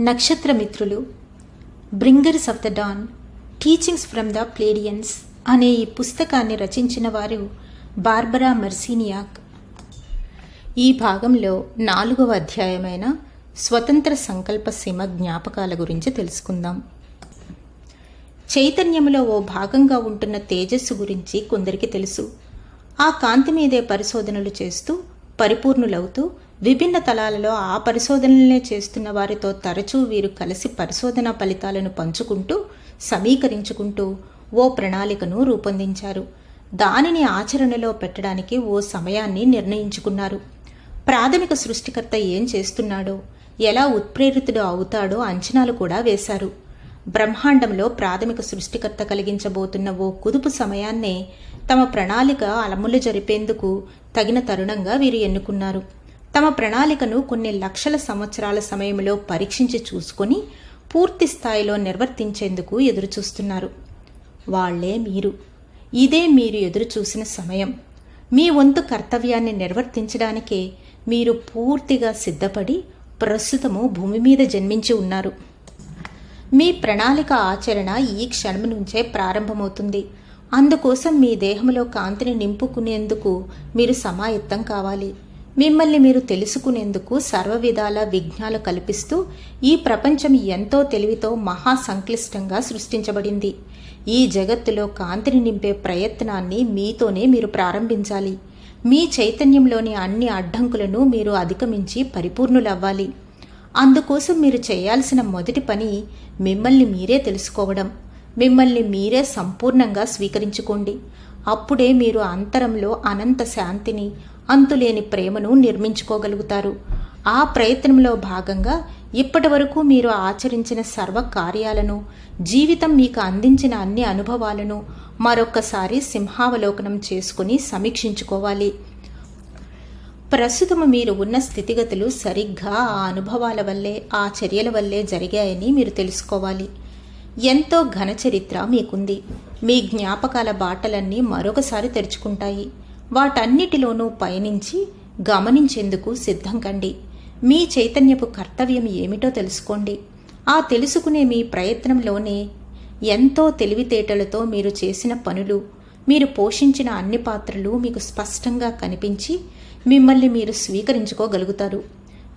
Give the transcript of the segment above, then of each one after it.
నక్షత్రమిత్రులు bringers of the dawn teachings from the Pleiadians అనే ఈ పుస్తకాన్ని రచించిన వారు బార్బరా మర్సీనియాక్. ఈ భాగంలో నాలుగవ అధ్యాయమైన స్వతంత్ర సంకల్ప సీమ జ్ఞాపకాల గురించి తెలుసుకుందాం. చైతన్యములో ఓ భాగంగా ఉంటున్న తేజస్సు గురించి కొందరికి తెలుసు. ఆ కాంతి మీదే పరిశోధనలు చేస్తూ పరిపూర్ణులవుతూ విభిన్న తలాలలో ఆ పరిశోధనలనే చేస్తున్న వారితో తరచూ వీరు కలిసి పరిశోధన ఫలితాలను పంచుకుంటూ సమీకరించుకుంటూ ఓ ప్రణాళికను రూపొందించారు. దానిని ఆచరణలో పెట్టడానికి ఓ సమయాన్ని నిర్ణయించుకున్నారు. ప్రాథమిక సృష్టికర్త ఏం చేస్తున్నాడో ఎలా ఉత్ప్రేరితుడు అవుతాడో అంచనాలు కూడా వేశారు. బ్రహ్మాండంలో ప్రాథమిక సృష్టికర్త కలిగించబోతున్న ఓ కుదుపు సమయాన్నే తమ ప్రణాళిక అలములు జరిపేందుకు తగిన తరుణంగా వీరు ఎన్నుకున్నారు. తమ ప్రణాళికను కొన్ని లక్షల సంవత్సరాల సమయంలో పరీక్షించి చూసుకొని పూర్తి స్థాయిలో నిర్వర్తించేందుకు ఎదురుచూస్తున్నారు. వాళ్ళే మీరు. ఇదే మీరు ఎదురుచూసిన సమయం. మీ వంతు కర్తవ్యాన్ని నిర్వర్తించడానికే మీరు పూర్తిగా సిద్ధపడి ప్రస్తుతము భూమి మీద జన్మించి ఉన్నారు. మీ ప్రణాళిక ఆచరణ ఈ క్షణం నుంచే ప్రారంభమవుతుంది. అందుకోసం మీ దేహంలో కాంతిని నింపుకునేందుకు మీరు సమాయత్తం కావాలి. మిమ్మల్ని మీరు తెలుసుకునేందుకు సర్వవిధాల విఘ్నాలు కల్పిస్తూ ఈ ప్రపంచం ఎంతో తెలివితో మహా సంక్లిష్టంగా సృష్టించబడింది. ఈ జగత్తులో కాంతిని నింపే ప్రయత్నాన్ని మీతోనే మీరు ప్రారంభించాలి. మీ చైతన్యంలోని అన్ని అడ్డంకులను మీరు అధిగమించి పరిపూర్ణులవ్వాలి. అందుకోసం మీరు చేయాల్సిన మొదటి పని మిమ్మల్ని మీరే తెలుసుకోవడం. మిమ్మల్ని మీరే సంపూర్ణంగా స్వీకరించుకోండి. అప్పుడే మీరు అంతరంలో అనంత శాంతిని అంతులేని ప్రేమను నిర్మించుకోగలుగుతారు. ఆ ప్రయత్నంలో భాగంగా ఇప్పటి వరకు మీరు ఆచరించిన సర్వ కార్యాలను జీవితం మీకు అందించిన అన్ని అనుభవాలను మరొక్కసారి సింహావలోకనం చేసుకుని సమీక్షించుకోవాలి. ప్రస్తుతం మీరు ఉన్న స్థితిగతులు సరిగ్గా ఆ అనుభవాల వల్లే ఆ చర్యల వల్లే జరిగాయని మీరు తెలుసుకోవాలి. ఎంతో ఘన చరిత్ర మీకుంది. మీ జ్ఞాపకాల బాటలన్నీ మరొకసారి తెరుచుకుంటాయి. వాటన్నిటిలోనూ పయనించి గమనించేందుకు సిద్ధం కండి మీ చైతన్యపు కర్తవ్యం ఏమిటో తెలుసుకోండి. ఆ తెలుసుకునే మీ ప్రయత్నంలోనే ఎంతో తెలివితేటలతో మీరు చేసిన పనులు మీరు పోషించిన అన్ని పాత్రలు మీకు స్పష్టంగా కనిపించి మిమ్మల్ని మీరు స్వీకరించుకోగలుగుతారు.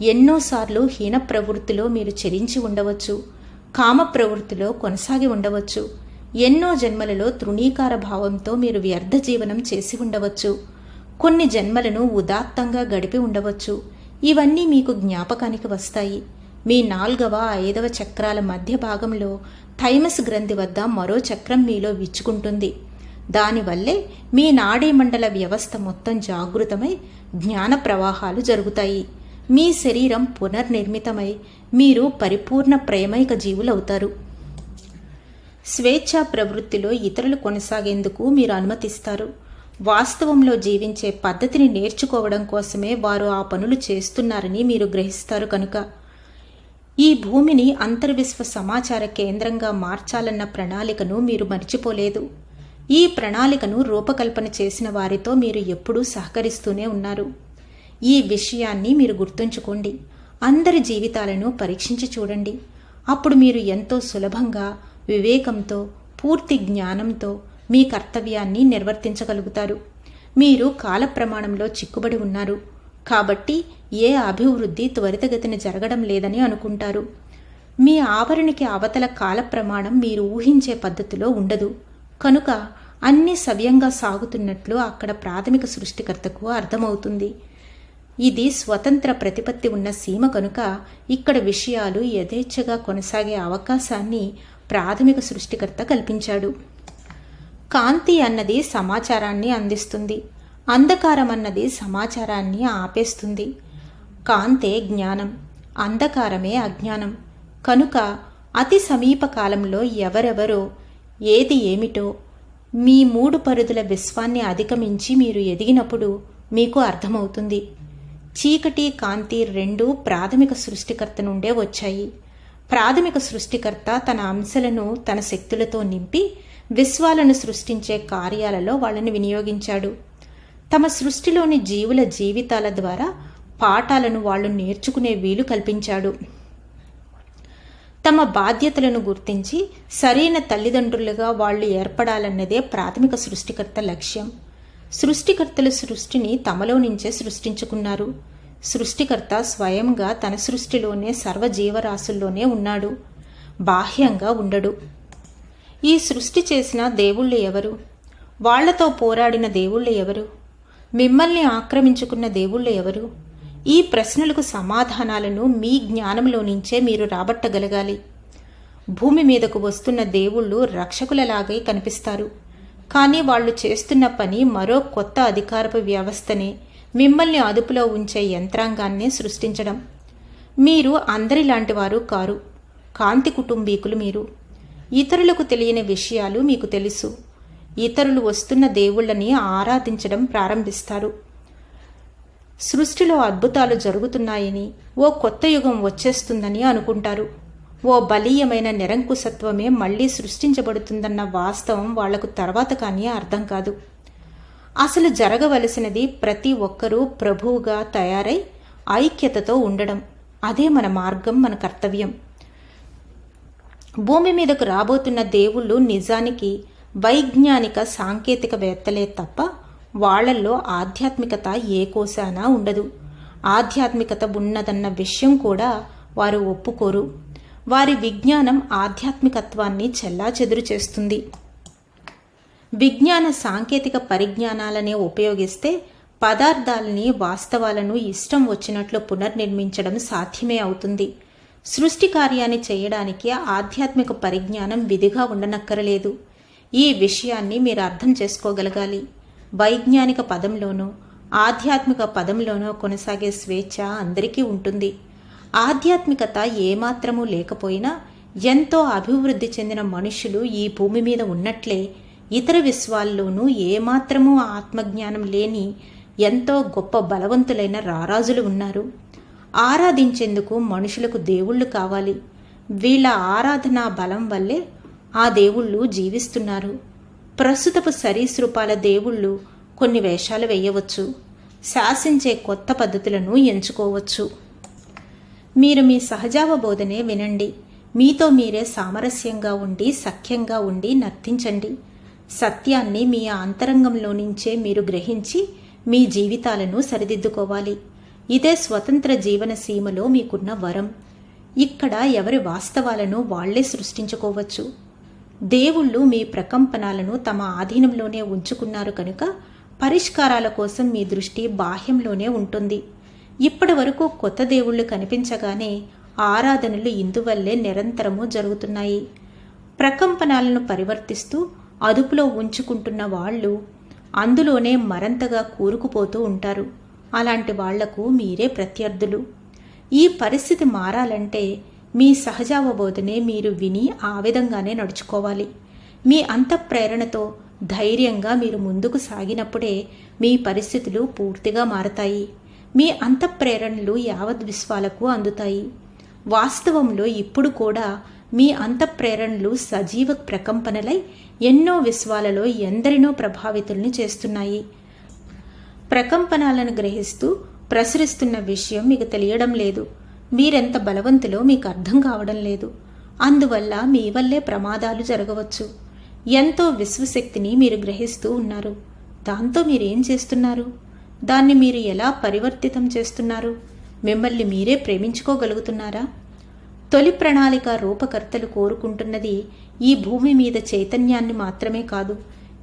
ఎన్నోసార్లు హీన ప్రవృత్తిలో మీరు చెరించి ఉండవచ్చు కామ ప్రవృత్తిలో కొనసాగి ఉండవచ్చు. ఎన్నో జన్మలలో తృణీకార భావంతో మీరు వ్యర్థ జీవనం చేసి ఉండవచ్చు. కొన్ని జన్మలను ఉదాత్తంగా గడిపి ఉండవచ్చు. ఇవన్నీ మీకు జ్ఞాపకానికి వస్తాయి. మీ నాల్గవ ఐదవ చక్రాల మధ్య భాగంలో థైమస్ గ్రంథి వద్ద మరో చక్రం మీలో విచ్చుకుంటుంది. దానివల్లే మీ నాడీ మండల వ్యవస్థ మొత్తం జాగృతమై జ్ఞాన ప్రవాహాలు జరుగుతాయి. మీ శరీరం పునర్నిర్మితమై మీరు పరిపూర్ణ ప్రేమైక జీవులవుతారు. స్వేచ్ఛా ప్రవృత్తిలో ఇతరులు కొనసాగేందుకు మీరు అనుమతిస్తారు. వాస్తవంలో జీవించే పద్ధతిని నేర్చుకోవడం కోసమే వారు ఆ పనులు చేస్తున్నారని మీరు గ్రహిస్తారు కనుక. ఈ భూమిని అంతర్విశ్వ సమాచార కేంద్రంగా మార్చాలన్న ప్రణాళికను మీరు మర్చిపోలేదు. ఈ ప్రణాళికను రూపకల్పన చేసిన వారితో మీరు ఎప్పుడూ సహకరిస్తూనే ఉన్నారు. ఈ విషయాన్ని మీరు గుర్తుంచుకోండి. అందరి జీవితాలను పరీక్షించి చూడండి. అప్పుడు మీరు ఎంతో సులభంగా వివేకంతో పూర్తి జ్ఞానంతో మీ కర్తవ్యాన్ని నిర్వర్తించగలుగుతారు. మీరు కాల ప్రమాణంలో చిక్కుబడి ఉన్నారు. కాబట్టి ఏ అభివృద్ధి త్వరితగతిన జరగడం లేదని అనుకుంటారు. మీ ఆవరణకి అవతల కాల ప్రమాణం మీరు ఊహించే పద్ధతిలో ఉండదు. కనుక అన్ని సవ్యంగా సాగుతున్నట్లు అక్కడ ప్రాథమిక సృష్టికర్తకు అర్థమవుతుంది. ఇది స్వతంత్ర ప్రతిపత్తి ఉన్న సీమ కనుక ఇక్కడ విషయాలు యథేచ్ఛగా కొనసాగే అవకాశాన్ని ప్రాథమిక సృష్టికర్త కల్పించాడు. కాంతి అన్నది సమాచారాన్ని అందిస్తుంది. అంధకారం అన్నది సమాచారాన్ని ఆపేస్తుంది. కాంతే జ్ఞానం అంధకారమే అజ్ఞానం. కనుక అతి సమీప కాలంలో ఎవరెవరో ఏది ఏమిటో మీ మూడు పరిధుల విశ్వాన్ని అధిగమించి మీరు ఎదిగినప్పుడు మీకు అర్థమవుతుంది. చీకటి కాంతి రెండు ప్రాథమిక సృష్టికర్త నుండే వచ్చాయి. ప్రాథమిక సృష్టికర్త తన అంశాలను తన శక్తులతో నింపి విశ్వాలను సృష్టించే కార్యాలలో వాళ్ళని వినియోగించాడు. తమ సృష్టిలోని జీవుల జీవితాల ద్వారా పాఠాలను వాళ్ళు నేర్చుకునే వీలు కల్పించాడు. తమ బాధ్యతలను గుర్తించి సరైన తల్లిదండ్రులుగా వాళ్ళు ఏర్పడాలన్నదే ప్రాథమిక సృష్టికర్త లక్ష్యం. సృష్టికర్తలు సృష్టిని తమలో నుంచే సృష్టించుకున్నారు. సృష్టికర్త స్వయంగా తన సృష్టిలోనే సర్వజీవరాశుల్లోనే ఉన్నాడు. బాహ్యంగా ఉండడు. ఈ సృష్టి చేసిన దేవుళ్ళు ఎవరు? వాళ్ళతో పోరాడిన దేవుళ్ళు ఎవరు? మిమ్మల్ని ఆక్రమించుకున్న దేవుళ్ళు ఎవరు? ఈ ప్రశ్నలకు సమాధానాలను మీ జ్ఞానంలో నుంచే మీరు రాబట్టగలగాలి. భూమి మీదకు వస్తున్న దేవుళ్ళు రక్షకులలాగే కనిపిస్తారు. కానీ వాళ్ళు చేస్తున్న పని మరో కొత్త అధికారపు వ్యవస్థనే. మిమ్మల్ని అదుపులో ఉంచే యంత్రాంగాన్నే సృష్టించడం. మీరు అందరిలాంటి వారు కారు. కాంతి కుటుంబీకులు మీరు. ఇతరులకు తెలియని విషయాలు మీకు తెలుసు. ఇతరులు వస్తున్న దేవుళ్ళని ఆరాధించడం ప్రారంభిస్తారు. సృష్టిలో అద్భుతాలు జరుగుతున్నాయని ఓ కొత్త యుగం వచ్చేస్తుందని అనుకుంటారు. ఓ బలీయమైన నిరంకుశత్వమే మళ్ళీ సృష్టించబడుతుందన్న వాస్తవం వాళ్ళకు తర్వాత కానీ అర్థం కాదు. అసలు జరగవలసినది ప్రతి ఒక్కరూ ప్రభువుగా తయారై ఐక్యతతో ఉండడం. అదే మన మార్గం మన కర్తవ్యం. భూమి మీదకు రాబోతున్న దేవుళ్ళు నిజానికి వైజ్ఞానిక సాంకేతికవేత్తలే తప్ప వాళ్ళల్లో ఆధ్యాత్మికత ఏ కోశానా ఉండదు. ఆధ్యాత్మికత ఉన్నదన్న విషయం కూడా వారు ఒప్పుకోరు. వారి విజ్ఞానం ఆధ్యాత్మికత్వాన్ని చెల్లాచెదురు చేస్తుంది. విజ్ఞాన సాంకేతిక పరిజ్ఞానాలనే ఉపయోగిస్తే పదార్థాలని వాస్తవాలను ఇష్టం వచ్చినట్లు పునర్నిర్మించడం సాధ్యమే అవుతుంది. సృష్టి కార్యాన్ని చేయడానికి ఆధ్యాత్మిక పరిజ్ఞానం విధిగా ఉండనక్కరలేదు. ఈ విషయాన్ని మీరు అర్థం చేసుకోగలగాలి. వైజ్ఞానిక పదంలోనూ ఆధ్యాత్మిక పదంలోనూ కొనసాగే స్వేచ్ఛ అందరికీ ఉంటుంది. ఆధ్యాత్మికత ఏమాత్రమూ లేకపోయినా ఎంతో అభివృద్ధి చెందిన మనుషులు ఈ భూమి మీద ఉన్నట్లే ఇతర విశ్వాల్లోనూ ఏమాత్రమూ ఆత్మజ్ఞానం లేని ఎంతో గొప్ప బలవంతులైన రారాజులు ఉన్నారు. ఆరాధించేందుకు మనుషులకు దేవుళ్ళు కావాలి. వీళ్ళ ఆరాధనా బలం వల్లే ఆ దేవుళ్ళు జీవిస్తున్నారు. ప్రస్తుతపు సరీసృపాల దేవుళ్ళు కొన్ని వేషాలు వేయవచ్చు. శాసించే కొత్త పద్ధతులను ఎంచుకోవచ్చు. మీరు మీ సహజావబోధనే వినండి. మీతో మీరే సామరస్యంగా ఉండి సఖ్యంగా ఉండి నర్తించండి. సత్యాన్ని మీ అంతరంగంలో నుంచే మీరు గ్రహించి మీ జీవితాలను సరిదిద్దుకోవాలి. ఇదే స్వతంత్ర జీవన సీమలో మీకున్న వరం. ఇక్కడ ఎవరి వాస్తవాలను వాళ్ళే సృష్టించుకోవచ్చు. దేవుళ్ళు మీ ప్రకంపనాలను తమ ఆధీనంలోనే ఉంచుకున్నారు కనుక పరిష్కారాల కోసం మీ దృష్టి బాహ్యంలోనే ఉంటుంది. ఇప్పటి వరకు కొత్త దేవుళ్ళు కనిపించగానే ఆరాధనలు ఇందువల్లే నిరంతరము జరుగుతున్నాయి. ప్రకంపనాలను పరివర్తిస్తూ అదుపులో ఉంచుకుంటున్న వాళ్ళు అందులోనే మరంతగా కూరుకుపోతూ ఉంటారు. అలాంటి వాళ్ళకు మీరే ప్రత్యర్థులు. ఈ పరిస్థితి మారాలంటే మీ సహజావబోధనే మీరు విని ఆ విధంగానే నడుచుకోవాలి. మీ అంతఃప్రేరణతో ధైర్యంగా మీరు ముందుకు సాగినప్పుడే మీ పరిస్థితులు పూర్తిగా మారతాయి. మీ అంతఃప్రేరణలు యావద్ విశ్వాలకు అందుతాయి. వాస్తవంలో ఇప్పుడు కూడా మీ అంతఃప్రేరణలు సజీవ ప్రకంపనలై ఎన్నో విశ్వాలలో ఎందరినో ప్రభావితుల్ని చేస్తున్నాయి. ప్రకంపనాలను గ్రహిస్తూ ప్రసరిస్తున్న విషయం మీకు తెలియడం లేదు. మీరెంత బలవంతులో మీకు అర్థం కావడం లేదు. అందువల్ల మీ వల్లే ప్రమాదాలు జరగవచ్చు. ఎంతో విశ్వశక్తిని మీరు గ్రహిస్తూ ఉన్నారు. దాంతో మీరేం చేస్తున్నారు? దాన్ని మీరు ఎలా పరివర్తితం చేస్తున్నారు? మిమ్మల్ని మీరే ప్రేమించుకోగలుగుతున్నారా? తొలి ప్రణాళిక రూపకర్తలు కోరుకుంటున్నది ఈ భూమి మీద చైతన్యాన్ని మాత్రమే కాదు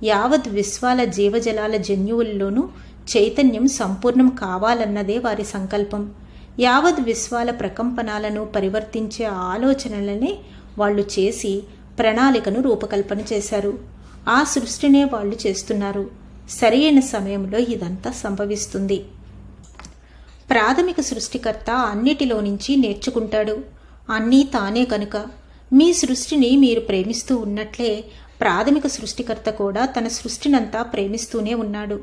యావత్ విశ్వాల జీవజలాల జన్యువుల్లోనూ చైతన్యం సంపూర్ణం కావాలన్నదే వారి సంకల్పం. యావత్ విశ్వాల ప్రకంపనాలను పరివర్తించే ఆలోచనలనే వాళ్ళు చేసి ప్రణాళికను రూపకల్పన చేశారు. ఆ సృష్టినే వాళ్ళు చేస్తున్నారు. సరైన సమయంలో ఇదంతా సంభవిస్తుంది. ప్రాథమిక సృష్టికర్త అన్నిటిలో నుంచి నేర్చుకుంటాడు. అన్నీ తానే కనుక మీ సృష్టిని మీరు ప్రేమిస్తూ ఉన్నట్లే ప్రాథమిక సృష్టికర్త కూడా తన సృష్టినంతా ప్రేమిస్తూనే ఉన్నాడు.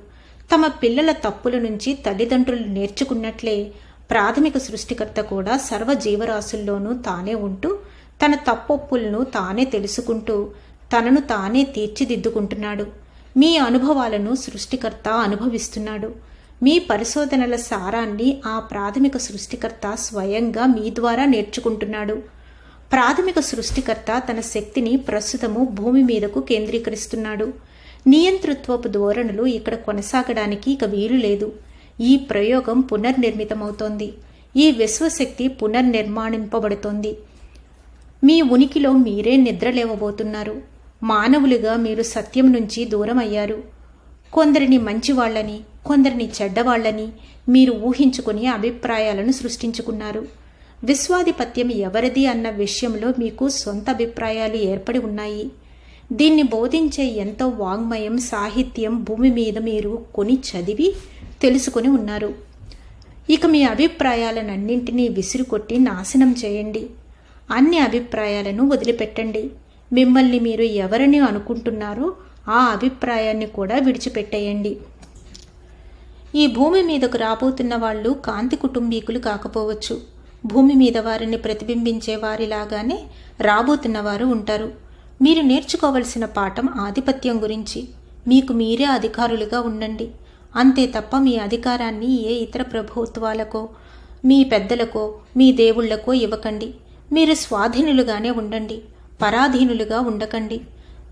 తమ పిల్లల తప్పుల నుంచి తల్లిదండ్రులు నేర్చుకున్నట్లే ప్రాథమిక సృష్టికర్త కూడా సర్వ జీవరాశుల్లోనూ తానే ఉంటూ తన తప్పొప్పులను తానే తెలుసుకుంటూ తనను తానే తీర్చిదిద్దుకుంటున్నాడు. మీ అనుభవాలను సృష్టికర్త అనుభవిస్తున్నాడు. మీ పరిశోధనల సారాన్ని ఆ ప్రాథమిక సృష్టికర్త స్వయంగా మీ ద్వారా నేర్చుకుంటున్నాడు. ప్రాథమిక సృష్టికర్త తన శక్తిని ప్రస్తుతము భూమి మీదకు కేంద్రీకరిస్తున్నాడు. నియంతృత్వపు ధోరణులు ఇక్కడ కొనసాగడానికి ఇక వీలు లేదు. ఈ ప్రయోగం పునర్నిర్మితమవుతోంది. ఈ విశ్వశక్తి పునర్నిర్మాణింపబడుతోంది. మీ ఉనికిలో మీరే నిద్రలేవబోతున్నారు. మానవులుగా మీరు సత్యం నుంచి దూరం అయ్యారు కొందరిని మంచివాళ్ళని కొందరిని చెడ్డవాళ్ళని మీరు ఊహించుకుని అభిప్రాయాలను సృష్టించుకున్నారు. విశ్వాధిపత్యం ఎవరిది అన్న విషయంలో మీకు సొంత అభిప్రాయాలు ఏర్పడి ఉన్నాయి. దీన్ని బోధించే ఎంతో వాంగ్మయం సాహిత్యం భూమి మీద మీరు కొని చదివి తెలుసుకొని ఉన్నారు. ఇక మీ అభిప్రాయాలనన్నింటినీ విసిరుకొట్టి నాశనం చేయండి. అన్ని అభిప్రాయాలను వదిలిపెట్టండి. మిమ్మల్ని మీరు ఎవరిని అనుకుంటున్నారో ఆ అభిప్రాయాన్ని కూడా విడిచిపెట్టేయండి. ఈ భూమి మీదకు రాబోతున్న వాళ్ళు కాంతి కుటుంబీకులు కాకపోవచ్చు. భూమి మీద వారిని ప్రతిబింబించే వారిలాగానే రాబోతున్న వారు ఉంటారు. మీరు నేర్చుకోవలసిన పాఠం ఆధిపత్యం గురించి. మీకు మీరే అధికారులుగా ఉండండి. అంతే తప్ప మీ అధికారాన్ని ఏ ఇతర ప్రభుత్వాలకో మీ పెద్దలకో మీ దేవుళ్ళకో ఇవ్వకండి. మీరు స్వాధీనులుగానే ఉండండి. పరాధీనులుగా ఉండకండి.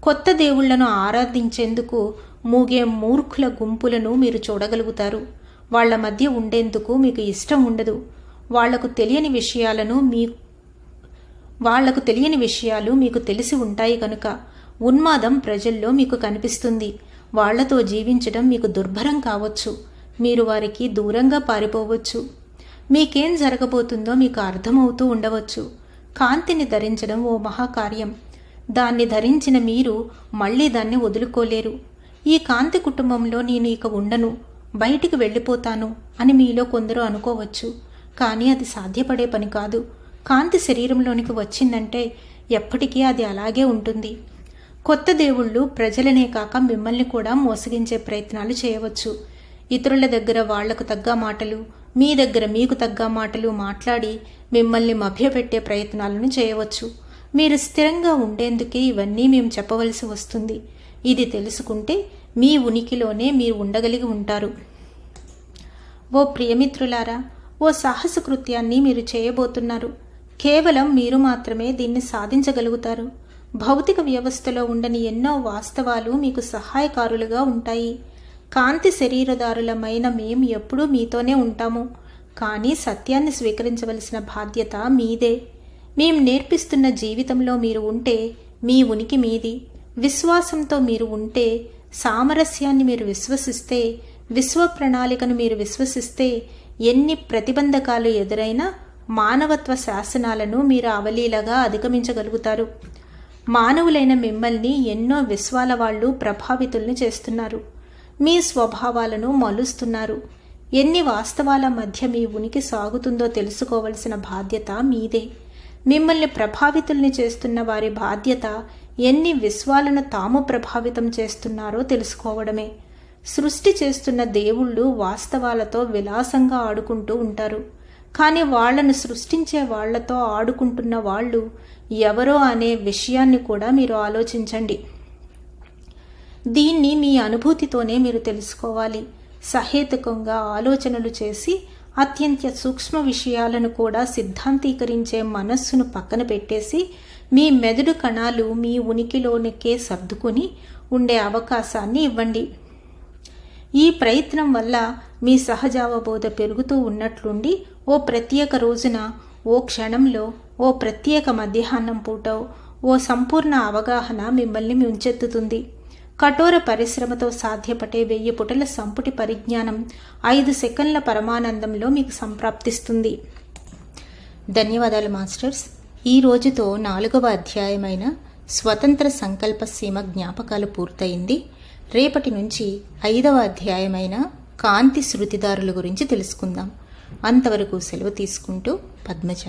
కొత్త దేవుళ్ళను ఆరాధించేందుకు మూగే మూర్ఖుల గుంపులను మీరు చూడగలుగుతారు. వాళ్ళ మధ్య ఉండేందుకు మీకు ఇష్టం ఉండదు. వాళ్ళకు తెలియని విషయాలను మీ వాళ్ళకు తెలియని విషయాలు మీకు తెలిసి ఉంటాయి కనుక ఉన్మాదం ప్రజల్లో మీకు కనిపిస్తుంది. వాళ్ళతో జీవించడం మీకు దుర్భరం కావచ్చు. మీరు వారికి దూరంగా పారిపోవచ్చు. మీకేం జరగబోతుందో మీకు అర్థమవుతూ ఉండవచ్చు. కాంతిని ధరించడం ఓ మహాకార్యం. దాన్ని ధరించిన మీరు మళ్ళీ దాన్ని వదులుకోలేరు. ఈ కాంతి కుటుంబంలో నేను ఇక ఉండను. బయటికి వెళ్ళిపోతాను అని మీలో కొందరు అనుకోవచ్చు. కానీ అది సాధ్యపడే పని కాదు. కాంతి శరీరంలోనికి వచ్చిందంటే ఎప్పటికీ అది అలాగే ఉంటుంది. కొత్త దేవుళ్ళు ప్రజలనే కాక మిమ్మల్ని కూడా మోసగించే ప్రయత్నాలు చేయవచ్చు. ఇతరుల దగ్గర వాళ్ళకు తగ్గ మాటలు మీ దగ్గర మీకు తగ్గ మాటలు మాట్లాడి మిమ్మల్ని మభ్యపెట్టే ప్రయత్నాలను చేయవచ్చు. మీరు స్థిరంగా ఉండేందుకే ఇవన్నీ మేము చెప్పవలసి వస్తుంది. ఇది తెలుసుకుంటే మీ ఉనికిలోనే మీరు ఉండగలిగి ఉంటారు. ఓ ప్రియమిత్రులారా ఓ సాహస కృత్యాన్ని మీరు చేయబోతున్నారు. కేవలం మీరు మాత్రమే దీన్ని సాధించగలుగుతారు. భౌతిక వ్యవస్థలో ఉండని ఎన్నో వాస్తవాలు మీకు సహాయకారులుగా ఉంటాయి. కాంతి శరీరదారులమైన మేము ఎప్పుడూ మీతోనే ఉంటాము. కానీ సత్యాన్ని స్వీకరించవలసిన బాధ్యత మీదే. మేం నేర్పిస్తున్న జీవితంలో మీరు ఉంటే మీ ఉనికి మీది విశ్వాసంతో మీరు ఉంటే సామరస్యాన్ని మీరు విశ్వసిస్తే విశ్వ ప్రణాళికను మీరు విశ్వసిస్తే ఎన్ని ప్రతిబంధకాలు ఎదురైనా మానవత్వ శాసనాలను మీరు అవలీలగా అధిగమించగలుగుతారు. మానవులైన మిమ్మల్ని ఎన్నో విశ్వాల వాళ్ళు ప్రభావితుల్ని చేస్తున్నారు. మీ స్వభావాలను మలుస్తున్నారు. ఎన్ని వాస్తవాల మధ్య మీ ఉనికి సాగుతుందో తెలుసుకోవలసిన బాధ్యత మీదే. మిమ్మల్ని ప్రభావితుల్ని చేస్తున్న వారి బాధ్యత ఎన్ని విశ్వాలను తాము ప్రభావితం చేస్తున్నారో తెలుసుకోవడమే. సృష్టి చేస్తున్న దేవుళ్ళు వాస్తవాలతో విలాసంగా ఆడుకుంటూ ఉంటారు. కానీ వాళ్ళను సృష్టించే వాళ్ళతో ఆడుకుంటున్న వాళ్ళు ఎవరో అనే విషయాన్ని కూడా మీరు ఆలోచించండి. దీన్ని మీ అనుభూతితోనే మీరు తెలుసుకోవాలి. సహేతుకంగా ఆలోచనలు చేసి అత్యంత సూక్ష్మ విషయాలను కూడా సిద్ధాంతీకరించే మనస్సును పక్కన పెట్టేసి మీ మెదడు కణాలు మీ ఉనికిలోనికే సర్దుకుని ఉండే అవకాశాన్ని ఇవ్వండి. ఈ ప్రయత్నం వల్ల మీ సహజావబోధ పెరుగుతూ ఉన్నట్లుండి ఓ ప్రత్యేక రోజున ఓ క్షణంలో ఓ ప్రత్యేక మధ్యాహ్నం పూట ఓ సంపూర్ణ అవగాహన మిమ్మల్ని ముంచెత్తుతుంది. కఠోర పరిశ్రమతో సాధ్యపడే వెయ్యి పుటల సంపుటి పరిజ్ఞానం ఐదు సెకండ్ల పరమానందంలో మీకు సంప్రాప్తిస్తుంది. ధన్యవాదాలు మాస్టర్స్. ఈ రోజుతో నాలుగవ అధ్యాయమైన స్వతంత్ర సంకల్ప సీమ జ్ఞాపకాలు పూర్తయింది. రేపటి నుంచి ఐదవ అధ్యాయమైన కాంతి శృతిదారుల గురించి తెలుసుకుందాం. అంతవరకు సెలవు తీసుకుంటూ పద్మజ.